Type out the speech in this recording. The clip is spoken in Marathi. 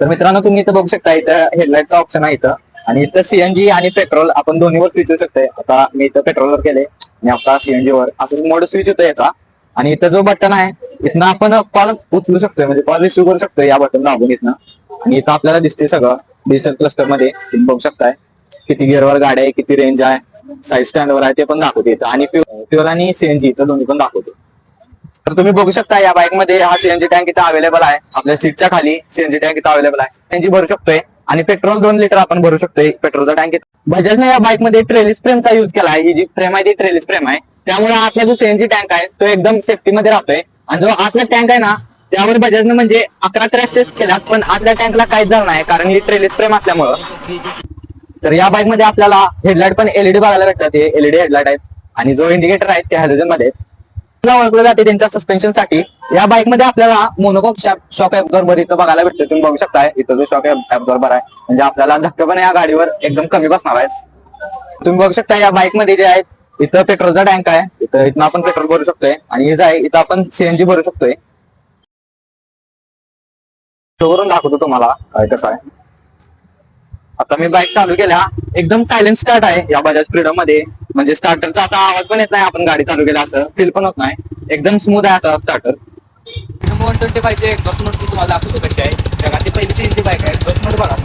तर मित्रांनो तुम्ही इथं बघू शकता इथं हेडलाईटचा ऑप्शन आहे इथं. आणि इथं सीएनजी आणि पेट्रोल आपण दोन्हीवर स्विच होऊ शकतोय. आता मी इथं पेट्रोलवर केले आणि आता सीएनजी वर. असं मोड स्विच होतं याचा. आणि इथं जो बटन आहे इथनं आपण कॉल उचलू शकतोय म्हणजे कॉल रिसिव्ह करू शकतोय या बटन दाबून इथनं. आणि इथं आपल्याला दिसते सगळं डिजिटल क्लस्टरमध्ये. तुम्ही बघू शकताय किती गिअरवर गाडी आहे किती रेंज आहे साईड स्टँडवर आहे ते पण दाखवते इथं. आणि फ्युअल आणि सीएनजी इथं दोन्ही पण दाखवते तर तुम्ही बघू शकता या बाईकमध्ये हा सीएनजी टँक इथं अवेलेबल आहे. आपल्या सीटच्या खाली सीएनजी टँक इथं अवेलेबल आहे. सीएनजी भरू शकतोय. आणि पेट्रोल दोन लिटर आपण भरू शकतोय पेट्रोलचा टँक बजाजने या बाईकमध्ये ट्रेलिस फ्रेमचा युज केला आहे ही जी फ्रेम आहे ती ट्रेलिस फ्रेम आहे. त्यामुळे आतला जो सीएनजी टँक आहे तो एकदम सेफ्टी मध्ये राहतोय. आणि जो आतला टँक आहे ना त्यावर बजाजने म्हणजे अकरा क्रॅश टेस्ट केल्यात पण आतल्या टँकला काहीच झालं नाही कारण ही ट्रेलिस फ्रेम असल्यामुळं. तर या बाईकमध्ये आपल्याला हेडलाईट पण एलईडी बघायला भेटतात. हे एलईडी हेडलाईट आहेत. आणि जो इंडिकेटर आहे ते हॅलोजनमध्ये ओळखलं जाते त्यांच्या सस्पेन्शनसाठी. या बाईकमध्ये आपल्याला मोनोकॉक शॉक ऍब्झॉर्बर इथं बघायला भेटतो. तुम्ही बघू शकताय इथं जो शॉक ऍब्झॉर्बर आहे म्हणजे आपल्याला धक्का पण या गाडीवर एकदम कमी बसणार आहे. तुम्ही बघू शकता या बाईकमध्ये जे आहे इथं पेट्रोलचा टँक आहे. इथं इथं आपण पेट्रोल भरू शकतोय. आणि हे जे आहे इथं आपण सीएनजी भरू शकतोय. वरून दाखवतो तुम्हाला काय कसं आहे. आता मी बाईक चालू केल्या एकदम सायलेंट स्टार्ट आहे या बजाज फ्रीडममध्ये. म्हणजे स्टार्टरचा असा आवाज पण येत नाही आपण गाडी चालू केला असं फील पण होत नाही. एकदम स्मूथ आहे असा स्टार्टर वन ट्वेंटी पाहिजे एक मोड तुम्हाला दाखवतो कशी आहे. जगातली पहिली सीएनजी बाईक आहे. एक्झॉस्ट मोड बघा.